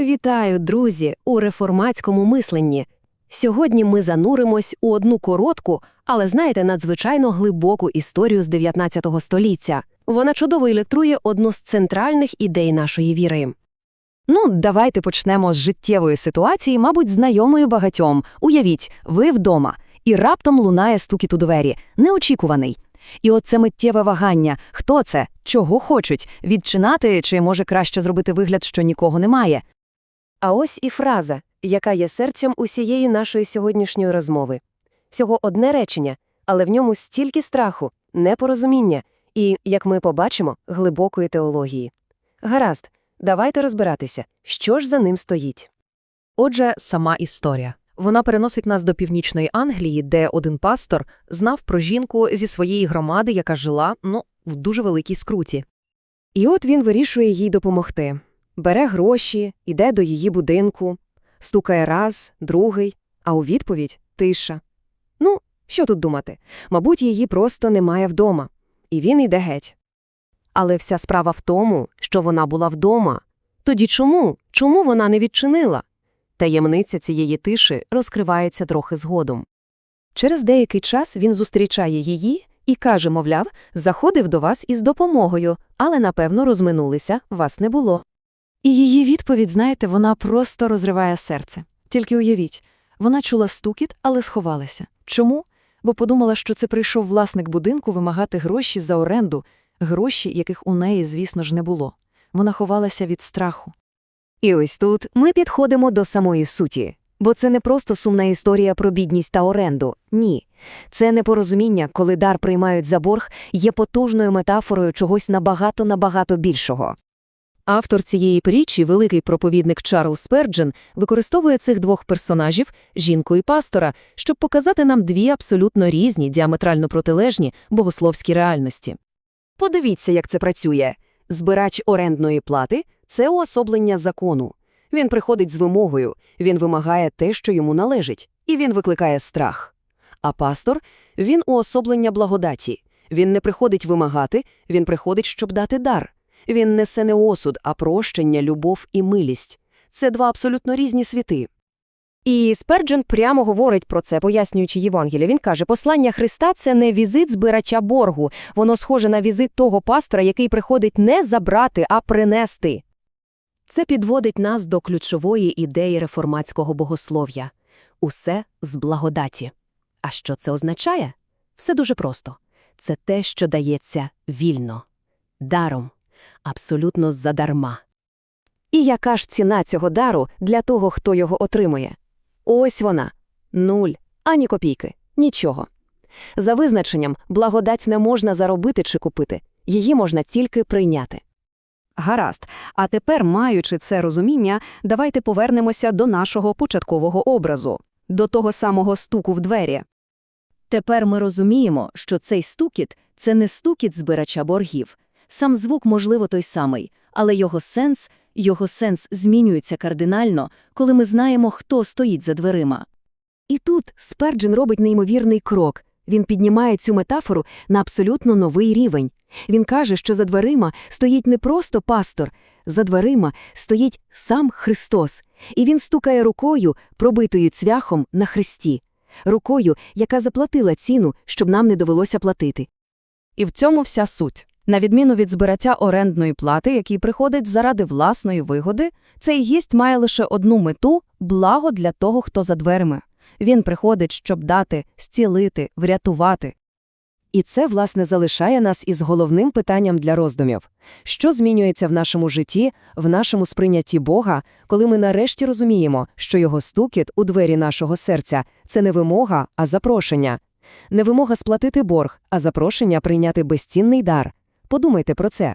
Вітаю, друзі, у реформатському мисленні. Сьогодні ми зануримось у одну коротку, але знаєте, надзвичайно глибоку історію з 19 століття. Вона чудово ілюструє одну з центральних ідей нашої віри. Ну, давайте почнемо з життєвої ситуації, мабуть, знайомої багатьом. Уявіть, ви вдома, і раптом лунає стукіт у двері, неочікуваний. І от це миттєве вагання. Хто це? Чого хочуть? Відчинати чи може краще зробити вигляд, що нікого немає? А ось і фраза, яка є серцем усієї нашої сьогоднішньої розмови. Всього одне речення, але в ньому стільки страху, непорозуміння і, як ми побачимо, глибокої теології. Гаразд, давайте розбиратися, що ж за ним стоїть. Отже, сама історія. Вона переносить нас до північної Англії, де один пастор знав про жінку зі своєї громади, яка жила, ну, в дуже великій скруті. І от він вирішує їй допомогти. Бере гроші, іде до її будинку, стукає раз, другий, а у відповідь – тиша. Ну, що тут думати? Мабуть, її просто немає вдома. І він йде геть. Але вся справа в тому, що вона була вдома. Тоді чому? Чому вона не відчинила? Таємниця цієї тиші розкривається трохи згодом. Через деякий час він зустрічає її і каже, мовляв, заходив до вас із допомогою, але, напевно, розминулися, вас не було. І її відповідь, знаєте, вона просто розриває серце. Тільки уявіть, вона чула стукіт, але сховалася. Чому? Бо подумала, що це прийшов власник будинку вимагати гроші за оренду, гроші, яких у неї, звісно ж, не було. Вона ховалася від страху. І ось тут ми підходимо до самої суті. Бо це не просто сумна історія про бідність та оренду. Ні. Це непорозуміння, коли дар приймають за борг, є потужною метафорою чогось набагато-набагато більшого. Автор цієї притчі, великий проповідник Чарльз Сперджен, використовує цих двох персонажів, жінку і пастора, щоб показати нам дві абсолютно різні, діаметрально протилежні богословські реальності. Подивіться, як це працює. Збирач орендної плати – це уособлення закону. Він приходить з вимогою, він вимагає те, що йому належить, і він викликає страх. А пастор – він уособлення благодаті. Він не приходить вимагати, він приходить, щоб дати дар. Він несе не осуд, а прощення, любов і милість. Це два абсолютно різні світи. І Сперджен прямо говорить про це, пояснюючи Євангелія. Він каже, послання Христа – це не візит збирача боргу. Воно схоже на візит того пастора, який приходить не забрати, а принести. Це підводить нас до ключової ідеї реформатського богослов'я. Усе з благодаті. А що це означає? Все дуже просто. Це те, що дається вільно, даром, абсолютно задарма. І яка ж ціна цього дару для того, хто його отримує? Ось вона. Нуль, ані копійки, нічого. За визначенням, благодать не можна заробити чи купити, її можна тільки прийняти. Гаразд. А тепер, маючи це розуміння, давайте повернемося до нашого початкового образу, до того самого стуку в двері. Тепер ми розуміємо, що цей стукіт – це не стукіт збирача боргів. Сам звук, можливо, той самий, але його сенс, його сенс змінюється кардинально, коли ми знаємо, хто стоїть за дверима. І тут Сперджен робить неймовірний крок. Він піднімає цю метафору на абсолютно новий рівень. Він каже, що за дверима стоїть не просто пастор, за дверима стоїть сам Христос, і він стукає рукою, пробитою цвяхом на хресті, рукою, яка заплатила ціну, щоб нам не довелося платити. І в цьому вся суть. На відміну від збираття орендної плати, який приходить заради власної вигоди, цей гість має лише одну мету – благо для того, хто за дверима. Він приходить, щоб дати, зцілити, врятувати. І це, власне, залишає нас із головним питанням для роздумів. Що змінюється в нашому житті, в нашому сприйнятті Бога, коли ми нарешті розуміємо, що його стукіт у двері нашого серця – це не вимога, а запрошення. Не вимога сплатити борг, а запрошення прийняти безцінний дар. Подумайте про це.